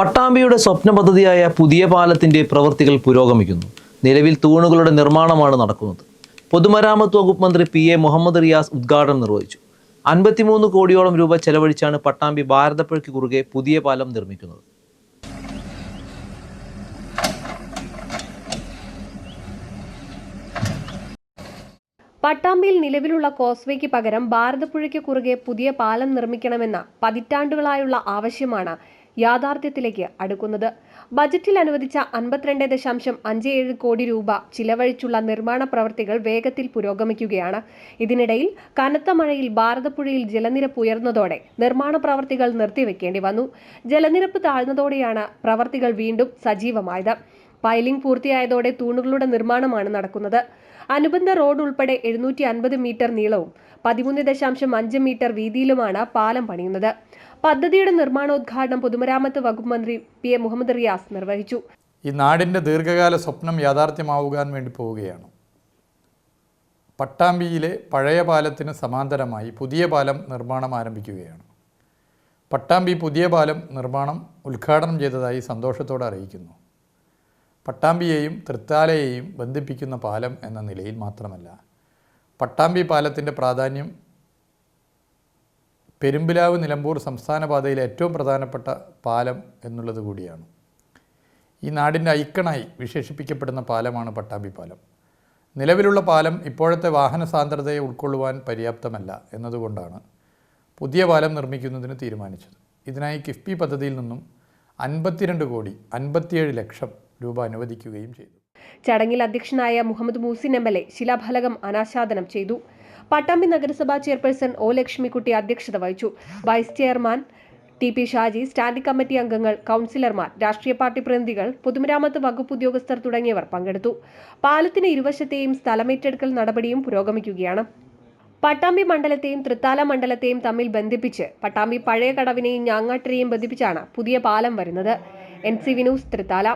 പട്ടാമ്പിയുടെ സ്വപ്ന പദ്ധതിയായ പുതിയ പാലത്തിന്റെ പ്രവൃത്തികൾ പുരോഗമിക്കുന്നു. നിലവിൽ തൂണുകളുടെ നിർമ്മാണമാണ് നടക്കുന്നത്. പൊതുമരാമത്ത് വകുപ്പ് മന്ത്രി പി എ മുഹമ്മദ് റിയാസ് ഉദ്ഘാടനം നിർവഹിച്ചു. അൻപത്തിമൂന്ന് കോടിയോളം രൂപ ചെലവഴിച്ചാണ് പട്ടാമ്പി ഭാരതപ്പുഴയ്ക്ക് കുറുകെ പുതിയ പാലം നിർമ്മിക്കുന്നത്. പട്ടാമ്പിയിൽ നിലവിലുള്ള കോസ്വേക്ക് പകരം ഭാരതപ്പുഴയ്ക്ക് കുറുകെ പുതിയ പാലം നിർമ്മിക്കണമെന്ന പതിറ്റാണ്ടുകളായുള്ള ആവശ്യമാണ് യാഥാർത്ഥ്യത്തിലേക്ക് അടുക്കുന്നത്. ബജറ്റിൽ അനുവദിച്ച അൻപത്തിരണ്ട് ദശാംശം അഞ്ച് ഏഴ് കോടി രൂപ ചിലവഴിച്ചുള്ള നിർമ്മാണ പ്രവർത്തികൾ വേഗത്തിൽ പുരോഗമിക്കുകയാണ്. ഇതിനിടയിൽ കനത്ത മഴയിൽ ഭാരതപ്പുഴയിൽ ജലനിരപ്പ് ഉയർന്നതോടെ നിർമ്മാണ പ്രവർത്തികൾ നിർത്തിവെക്കേണ്ടി വന്നു. ജലനിരപ്പ് താഴ്ന്നതോടെയാണ് പ്രവർത്തികൾ വീണ്ടും സജീവമായത്. പൈലിംഗ് പൂർത്തിയായതോടെ തൂണുകളുടെ നിർമ്മാണമാണ് നടക്കുന്നത്. അനുബന്ധ റോഡ് ഉൾപ്പെടെ എഴുന്നൂറ്റി അൻപത് മീറ്റർ നീളവും പതിമൂന്ന് ദശാംശം അഞ്ച് മീറ്റർ വീതിയിലുമാണ് പാലം പണിയുന്നത്. പദ്ധതിയുടെ നിർമ്മാണോദ്ഘാടനം പൊതുമരാമത്ത് വകുപ്പ് മന്ത്രി പി എ മുഹമ്മദ് റിയാസ് നിർവഹിച്ചു. ഈ നാടിന്റെ ദീർഘകാല സ്വപ്നം യാഥാർത്ഥ്യമാവുകാൻ വേണ്ടി പോവുകയാണ്. പട്ടാമ്പിയിലെ പഴയ പാലത്തിന് സമാന്തരമായി പുതിയ പാലം നിർമ്മാണം ആരംഭിക്കുകയാണ്. പട്ടാമ്പി പുതിയ പാലം നിർമ്മാണം ഉദ്ഘാടനം ചെയ്തതായി സന്തോഷത്തോടെ അറിയിക്കുന്നു. പട്ടാമ്പിയെയും തൃത്താലയെയും ബന്ധിപ്പിക്കുന്ന പാലം എന്ന നിലയിൽ മാത്രമല്ല പട്ടാമ്പി പാലത്തിന്റെ പ്രാധാന്യം പെരുമ്പിലാവ് നിലമ്പൂർ സംസ്ഥാന പാതയിലെ ഏറ്റവും പ്രധാനപ്പെട്ട പാലം എന്നുള്ളത് കൂടിയാണ്. ഈ നാടിന്റെ ഐക്കണായി വിശേഷിപ്പിക്കപ്പെടുന്ന പാലമാണ് പട്ടാമ്പി പാലം. നിലവിലുള്ള പാലം ഇപ്പോഴത്തെ വാഹന സാന്ദ്രതയെ ഉൾക്കൊള്ളുവാൻ പര്യാപ്തമല്ല എന്നതുകൊണ്ടാണ് പുതിയ പാലം നിർമ്മിക്കുന്നതിന് തീരുമാനിച്ചത്. ഇതിനായി കിഫ്ബി പദ്ധതിയിൽ നിന്നും അൻപത്തിരണ്ട് കോടി അൻപത്തിയേഴ് ലക്ഷം രൂപ അനുവദിക്കുകയും ചെയ്തു. ചടങ്ങിൽ അധ്യക്ഷനായ Muhammad Muhsin M L A ശിലാഫലകം അനാച്ഛാദനം ചെയ്തു. പട്ടാമ്പി നഗരസഭാ ചെയർപേഴ്സൺ ഒ ലക്ഷ്മിക്കുട്ടി അധ്യക്ഷത വഹിച്ചു. Vice chairman T P Shaji standing committee അംഗങ്ങൾ കൗൺസിലർമാർ രാഷ്ട്രീയ പാർട്ടി പ്രതിനിധികൾ പൊതുമരാമത്ത് വകുപ്പ് ഉദ്യോഗസ്ഥർ തുടങ്ങിയവർ പങ്കെടുത്തു. പാലത്തിന് ഇരുവശത്തെയും സ്ഥലമേറ്റെടുക്കൽ നടപടിയും പുരോഗമിക്കുകയാണ്. പട്ടാമ്പി മണ്ഡലത്തെയും തൃത്താല മണ്ഡലത്തെയും തമ്മിൽ ബന്ധിപ്പിച്ച് പട്ടാമ്പി പഴയ കടവിനെയും ഞാങ്ങാട്ടിനെയും ബന്ധിപ്പിച്ചാണ് പുതിയ പാലം വരുന്നത്. N C Vinoos Thrithala.